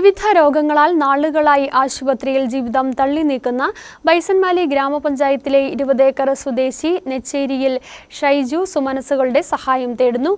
വിവിധ രോഗങ്ങളാൽ നാളുകളായി ആശുപത്രിയിൽ ജീവിതം തള്ളി നീക്കുന്ന ബൈസൺമാലി ഗ്രാമപഞ്ചായത്തിലെ ഇരുപതേക്കർ സ്വദേശി നെച്ചേരിയിൽ ഷൈജു സുമനസുകളുടെ സഹായം തേടുന്നു.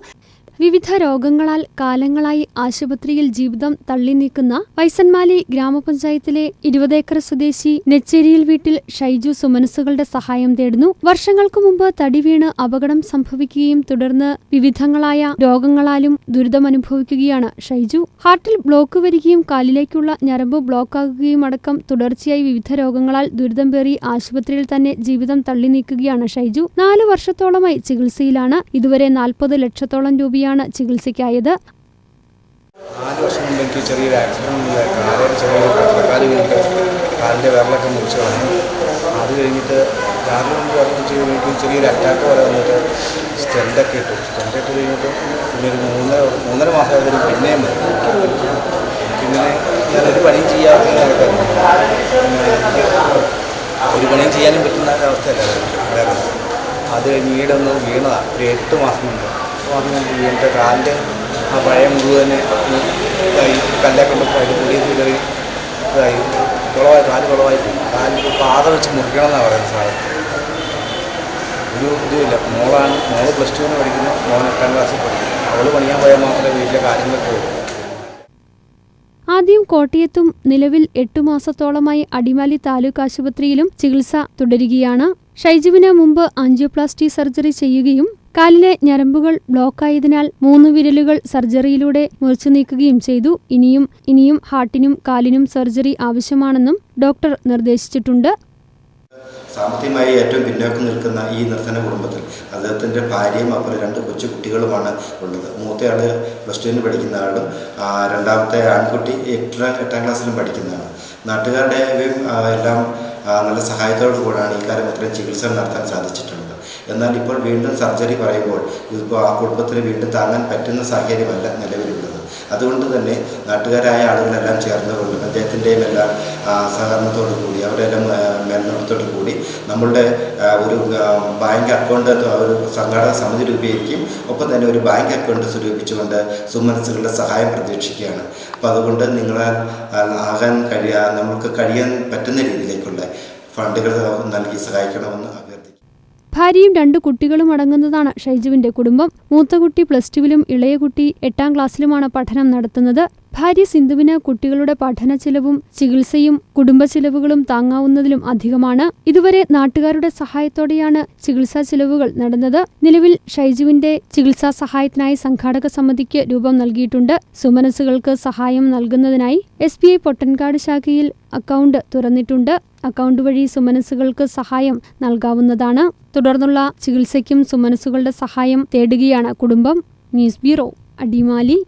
വിവിധ രോഗങ്ങളാൽ കാലങ്ങളായി ആശുപത്രിയിൽ ജീവിതം തള്ളി നീക്കുന്ന വൈസന്മാലി ഗ്രാമപഞ്ചായത്തിലെ ഇരുപതേക്കർ സ്വദേശി നെച്ചേരിയിൽ വീട്ടിൽ ഷൈജു സുമനസുകളുടെ സഹായം തേടുന്നു. വർഷങ്ങൾക്കു മുമ്പ് തടി വീണ് അപകടം സംഭവിക്കുകയും തുടർന്ന് വിവിധങ്ങളായ രോഗങ്ങളാലും ദുരിതമനുഭവിക്കുകയാണ് ഷൈജു. ഹാർട്ടിൽ ബ്ലോക്ക് വരികയും കാലിലേക്കുള്ള ഞരമ്പ് ബ്ലോക്കാകുകയും അടക്കം തുടർച്ചയായി വിവിധ രോഗങ്ങളാൽ ദുരിതം പേറി ആശുപത്രിയിൽ തന്നെ ജീവിതം തള്ളി നീക്കുകയാണ് ഷൈജു. നാലു വർഷത്തോളമായി ചികിത്സയിലാണ്. ഇതുവരെ നാൽപ്പത് ലക്ഷത്തോളം രൂപയാണ് ചികിത്സയ്ക്കായത്. വർഷം കഴിഞ്ഞിട്ട് അറ്റാക്ക് പിന്നെ ഒരു പിന്നെയും പണിയും ചെയ്യാത്ത ഒരു പണിയും ചെയ്യാനും പറ്റുന്ന ഒരവസ്ഥയല്ല. അത് കഴിഞ്ഞ് വീടൊന്ന് വീണതാണ് ഒരു എട്ട് മാസം മുമ്പ്. മുമ്പ് വീണിട്ട് കാലിന്റെ ആ പഴയ മുഴുവനെ ഇതായി. കല്ലൊക്കെ കൊണ്ട് പുതിയ കയറി ഇതായി. കുളമായി കാൽ കുളമായി കാലിൽ പാത വെച്ച് മുറിക്കണം എന്നാണ് പറയുന്നത് സാറ്. ഒരു ഇതുമില്ല. മോളാണ് മോൾ പ്ലസ് ടുവിന് പഠിക്കുന്നു മോൻ എട്ടാം ക്ലാസ്സിൽ പഠിക്കുന്നു. അവൾ പണിയാൻ പോയാൽ മാത്രമേ വീട്ടിലെ കാര്യങ്ങളൊക്കെ ഉള്ളൂ ആദ്യം കോട്ടയത്തും നിലവിൽ എട്ടു മാസത്തോളമായി അടിമാലി താലൂക്ക് ആശുപത്രിയിലും ചികിത്സ തുടരുകയാണ്. ഷൈജുവിന് മുമ്പ് ആൻജിയോപ്ലാസ്റ്റി സർജറി ചെയ്യുകയും കാലിലെ ഞരമ്പുകൾ ബ്ലോക്കായതിനാൽ മൂന്ന് വിരലുകൾ സർജറിയിലൂടെ മുറിച്ചു നീക്കുകയും ചെയ്തു. ഇനിയും ഇനിയും ഹാർട്ടിനും കാലിനും സർജറി ആവശ്യമാണെന്നും ഡോക്ടർ നിർദ്ദേശിച്ചിട്ടുണ്ട്. സാമ്പത്തികമായി ഏറ്റവും പിന്നോക്കം നിൽക്കുന്ന ഈ നിർധന കുടുംബത്തിൽ അദ്ദേഹത്തിന്റെ ഭാര്യയും അപ്പുറം രണ്ട് കൊച്ചു കുട്ടികളുമാണ് ഉള്ളത്. മൂത്തയാൾ പ്ലസ് ടുവിന് പഠിക്കുന്ന ആളും രണ്ടാമത്തെ ആൺകുട്ടി എട്ടാം എട്ടാം ക്ലാസ്സിലും പഠിക്കുന്നതാണ്. നാട്ടുകാരുടെയും എല്ലാം നല്ല സഹായത്തോടു കൂടാണ് ഈ കാലം ഇത്രയും ചികിത്സ നടത്താൻ സാധിച്ചിട്ടുള്ളത്. എന്നാൽ ഇപ്പോൾ വീണ്ടും സർജറി പറയുമ്പോൾ ഇതിപ്പോൾ ആ കുടുംബത്തിന് വീണ്ടും താങ്ങാൻ പറ്റുന്ന സാഹചര്യമല്ല നിലവിലുള്ളത്. അതുകൊണ്ട് തന്നെ നാട്ടുകാരായ ആളുകളെല്ലാം ചേർന്നുകൊണ്ട് പഞ്ചായത്തിന്റെയും എല്ലാം സഹകരണത്തോടു കൂടി ആ, മേൽനോട്ടത്തോടു കൂടി നമ്മളുടെ ഒരു ബാങ്ക് അക്കൗണ്ട് ഒരു സംഘാടക സമിതി രൂപീകരിക്കും ഒപ്പം തന്നെ ഒരു ബാങ്ക് അക്കൗണ്ട് സ്വരൂപിച്ചുകൊണ്ട് സുമനസ്സുകളുടെ സഹായം പ്രതീക്ഷിക്കുകയാണ്. അപ്പോൾ അതുകൊണ്ട് നിങ്ങളാൽ ആകാൻ കഴിയാ നമുക്ക് കഴിയാൻ പറ്റുന്ന രീതിയിലേക്കുള്ള ഫണ്ടുകൾ നൽകി സഹായിക്കണമെന്ന് ഭാര്യയും രണ്ട് കുട്ടികളും അടങ്ങുന്നതാണ് ഷൈജുവിന്റെ കുടുംബം. മൂത്ത കുട്ടി പ്ലസ് ടുവിലും ഇളയ കുട്ടി എട്ടാം ക്ലാസ്സിലുമാണ് പഠനം നടത്തുന്നത്. ഭാര്യ സിന്ധുവിന് കുട്ടികളുടെ പഠന ചിലവും ചികിത്സയും കുടുംബ ചിലവുകളും താങ്ങാവുന്നതിലും അധികമാണ്. ഇതുവരെ നാട്ടുകാരുടെ സഹായത്തോടെയാണ് ചികിത്സാ ചിലവുകൾ നടന്നത്. നിലവിൽ ഷൈജുവിന്റെ ചികിത്സാ സഹായത്തിനായി സംഘാടക സമിതിക്ക് രൂപം നൽകിയിട്ടുണ്ട്. സുമനസുകൾക്ക് സഹായം നൽകുന്നതിനായി എസ് ബി ഐ പൊട്ടൻകാട് ശാഖയിൽ അക്കൗണ്ട് തുറന്നിട്ടുണ്ട്. അക്കൗണ്ട് വഴി സുമനസുകൾക്ക് സഹായം നൽകാവുന്നതാണ്. തുടർന്നുള്ള ചികിത്സയ്ക്കും സുമനസുകളുടെ സഹായം തേടുകയാണ് കുടുംബം. News bureau Adimali.